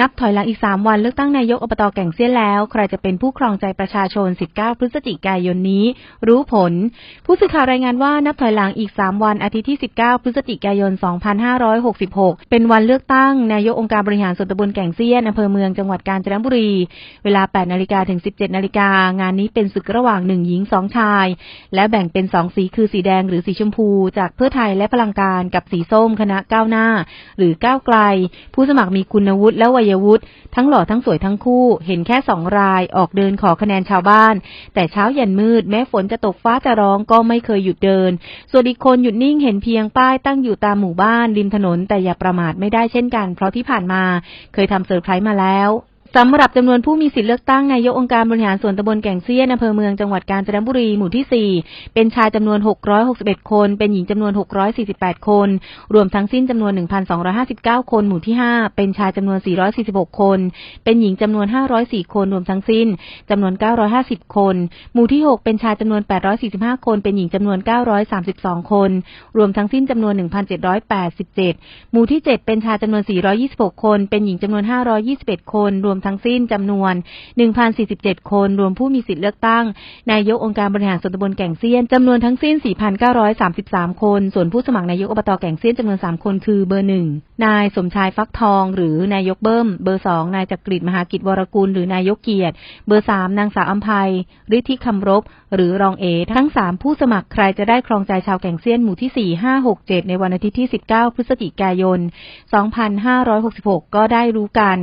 นับถอยหลังอีก 3 วันเลือกตั้งนายกอบตแก่งเซียนแล้ว ใครจะเป็นผู้ครองใจประชาชน 19 พฤศจิกายนนี้ รู้ผล ผู้สื่อข่าวรายงานว่านับถอยหลังอีก 3 วันอาทิตย์ที่ 19 พฤศจิกายน 2566 เป็นวันเลือกตั้งนายกองค์การบริหารส่วนตำบลแก่งเซียนอำเภอเมืองจังหวัดกาญจนบุรี เวลา 8นาฬิกาถึง 17นาฬิกางานนี้เป็นศึกระหว่าง1หญิง2ชาย และแบ่งเป็น2สีคือสีแดงหรือสีชมพู จากเพื่อไทยและพลังการกับสีส้มคณะก้าวหน้า หรือก้าวไกล ผู้สมัครมีคุณวุฒิและวัยวุฒิทั้งหล่อทั้งสวยทั้งคู่ เห็นแค่สองรายออกเดินขอคะแนนชาวบ้าน แต่เช้ายันมืดแม้ฝนจะตกฟ้าจะร้องก็ไม่เคยหยุดเดิน ส่วนอีกคนหยุดนิ่งเห็นเพียงป้ายตั้งอยู่ตามหมู่บ้านริมถนนแต่อย่าประมาทไม่ได้เช่นกัน เพราะที่ผ่านมาเคยทำเซอร์ไพรส์มาแล้ว สำหรับจำนวนผู้มีสิทธิเลือกตั้งนายกองค์การบริหารส่วนตำบลแก่งเซียนอำเภอเมืองจังหวัดกาญจนบุรีหมู่ที่ 4 เป็นชายจำนวน 661 คน เป็นหญิงจำนวน 648 คน รวมทั้งสิ้นจำนวน 1,259 คนหมู่ที่ 5 เป็นชายจำนวน 446 คน เป็นหญิงจำนวน 504 คนรวมทั้งสิ้นจำนวน 950 คน หมู่ที่ 6 เป็นชายจำนวน 845 คน เป็นหญิงจำนวน 932 คน รวมทั้งสิ้นจำนวน 1,787 หมู่ที่ 7 เป็นชายจำนวน 426 คน เป็นหญิงจำนวน 521 คนรวมทั้งสิ้นจำนวน 1,047 คนรวมผู้มีสิทธิเลือกตั้ง นายกองค์การบริหารส่วนตำบลแก่งเซียนจำนวนทั้งสิ้น 4,933 คน ส่วนผู้สมัครนายกอบตแก่งเซียนจำนวน 3 คนคือเบอร์หนึ่งนายสมชายฟักทอง หรือนายกเบิ้ม เบอร์สองนายจักริดมหากิจวรกุลหรือนายกเกียรติ เบอร์สามนางสาวอัมภัยฤทธิคำรบ หรือรองเอ ทั้ง3ผู้สมัครใครจะได้ครองใจชาวแก่งเซียนหมู่ที่ 4 5 6 7 ในวันอาทิตย์ที่ 19 พฤศจิกายน 2566 ก็ได้รู้กัน